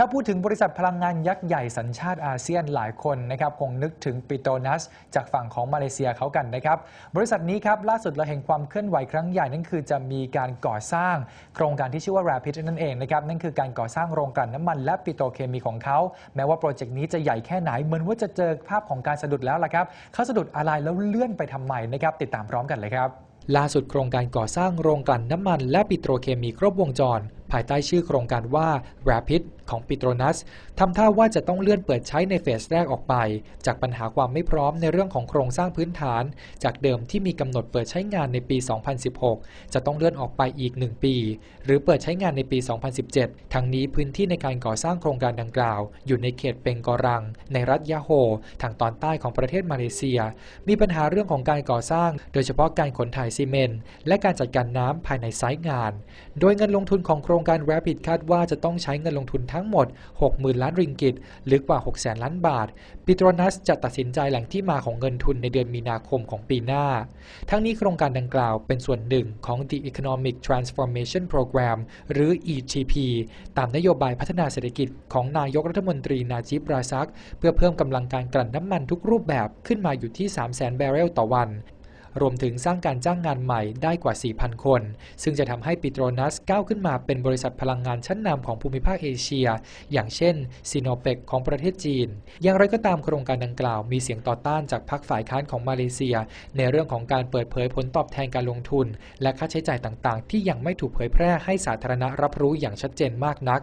ถ้าพูดถึงบริษัทพลังงานยักษ์ใหญ่สัญชาติอาเซียนหลายคนนะครับคงนึกถึงปิโตนัส จากฝั่งของมาเลเซียเขากันนะครับ บริษัทนี้ครับล่าสุดเราเห็นความเคลื่อนไหวครั้งใหญ่นั่นคือจะมีการก่อสร้าง โครงการที่ชื่อว่า Rapid นั่นเองนะครับนั่นคือการก่อสร้างโรงกลั่นน้ำมันและปิโตเคมีของเขา แม้ว่าโปรเจกต์นี้จะใหญ่แค่ไหนเหมือนว่าจะเจอภาพของการสะดุดแล้วล่ะครับเขาสะดุดอะไรแล้วเลื่อนไปทำไมนะครับติดตามพร้อมกันเลยครับ ล่าสุดโครงการก่อสร้างโรงกลั่นน้ำมันและปิโตรเคมีครบวงจร ภายใต้ชื่อโครงการว่า Rapid ของปิโตรนัสทำท่าว่าจะต้องเลื่อนเปิดใช้ในเฟสแรกออกไป จากปัญหาความไม่พร้อมในเรื่องของโครงสร้างพื้นฐาน จากเดิมที่มีกำหนดเปิดใช้งานในปี 2016 จะต้องเลื่อนออกไปอีก 1 ปี หรือเปิดใช้งานในปี 2017 ทั้งนี้พื้นที่ในการก่อสร้างโครงการดังกล่าว อยู่ในเขตเปงกอรัง ในรัฐยาโฮทางตอนใต้ของประเทศมาเลเซีย มีปัญหาเรื่องของการก่อสร้าง โดยเฉพาะการขนถ่ายซีเมนต์และการจัดการน้ำภายในไซต์งาน โดยเงินลงทุนของโครงการ Rapid คาดว่าจะต้องใช้เงินลงทุนทั้งหมด 60,000 ล้านริงกิต หรือกว่า600,000 ล้านบาท ปิโตรนัสจะตัดสินใจแหล่งที่มาของเงินทุนในเดือนมีนาคมของปีหน้า ทั้งนี้โครงการดังกล่าวเป็นส่วนหนึ่งของ The Economic Transformation Program หรือ ETP ตามนโยบายพัฒนาเศรษฐกิจของนายกรัฐมนตรีนาจิบราซัก เพื่อเพิ่มกำลังการกลั่นน้ำมันทุกรูปแบบขึ้นมาอยู่ที่ 300,000 บาร์เรลต่อวัน รวมถึงสร้างการจ้างงานใหม่ได้กว่า 4,000 คน ซึ่งจะทำให้ปิโตรนัสก้าวขึ้นมาเป็นบริษัทพลังงานชั้นนำของภูมิภาคเอเชีย อย่างเช่นซีโนเปกของประเทศจีน อย่างไรก็ตามโครงการดังกล่าวมีเสียงต่อต้านจากพรรคฝ่ายค้านของมาเลเซีย ในเรื่องของการเปิดเผยผลตอบแทนการลงทุน และค่าใช้จ่ายต่างๆ ที่ยังไม่ถูกเผยแพร่ให้สาธารณะรับรู้อย่างชัดเจนมากนัก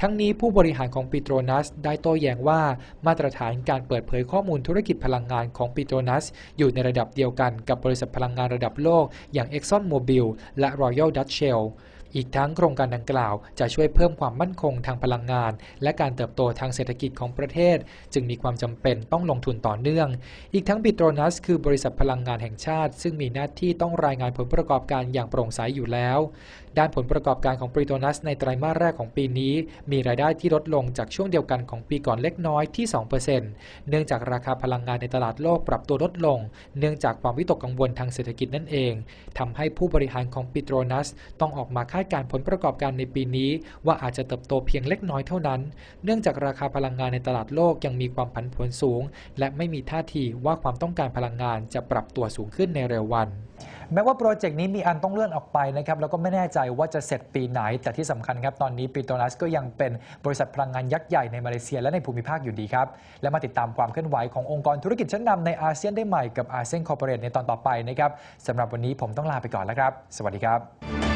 ทั้งนี้ผู้บริหารของปิโตรนัสได้โต้แย้งว่ามาตรฐานการเปิดเผยข้อมูลธุรกิจพลังงานของปิโตรนัสอยู่ในระดับเดียวกันกับบริษัทพลังงานระดับโลกอย่าง Exxon Mobil และ Royal Dutch Shell อีกทั้งโครงการดังกล่าวจะช่วยเพิ่มความมั่นคงทางพลังงาน และการเติบโตทางเศรษฐกิจของประเทศ จึงมีความจำเป็นต้องลงทุนต่อเนื่อง อีกทั้งปิโตรนัส คือบริษัทพลังงานแห่งชาติ ซึ่งมีหน้าที่ต้องรายงานผลประกอบการอย่างโปร่งใสอยู่แล้ว ด้านผลประกอบการของปิโตรนัส ในไตรมาสแรกของปีนี้ มีรายได้ที่ลดลงจากช่วงเดียวกันของปีก่อนเล็กน้อยที่ 2%เนื่องจากราคาพลังงานในตลาดโลกปรับตัวลดลง เนื่องจากความวิตกกังวลทางเศรษฐกิจนั่นเองทำให้ผู้บริหารของปิโตรนัส ต้องออกมาคาดการผลประกอบการในปีนี้ ว่าอาจจะเติบโตเพียงเล็กน้อยเท่านั้น เนื่องจากราคาพลังงานในตลาดโลกยังมีความผันผวนสูง และไม่มีท่าทีว่าความต้องการพลังงานจะปรับตัวสูงขึ้นในเร็ววันแม้ว่าโปรเจกต์นี้มีอันต้องเลื่อนออกไปนะครับแล้วก็ไม่แน่ใจว่าจะเสร็จปีไหน แต่ที่สำคัญครับตอนนี้ปิโตนัสก็ยังเป็นบริษัทพลังงานยักษ์ใหญ่ในมาเลเซียและในภูมิภาคอยู่ดีครับ และมาติดตามความเคลื่อนไหวขององค์กรธุรกิจชั้นนำในอาเซียนได้ใหม่กับอาเซียนคอร์ปอเรทในตอนต่อไปนะครับสำหรับวันนี้ผมต้องลาไปก่อนแล้วครับ สวัสดีครับ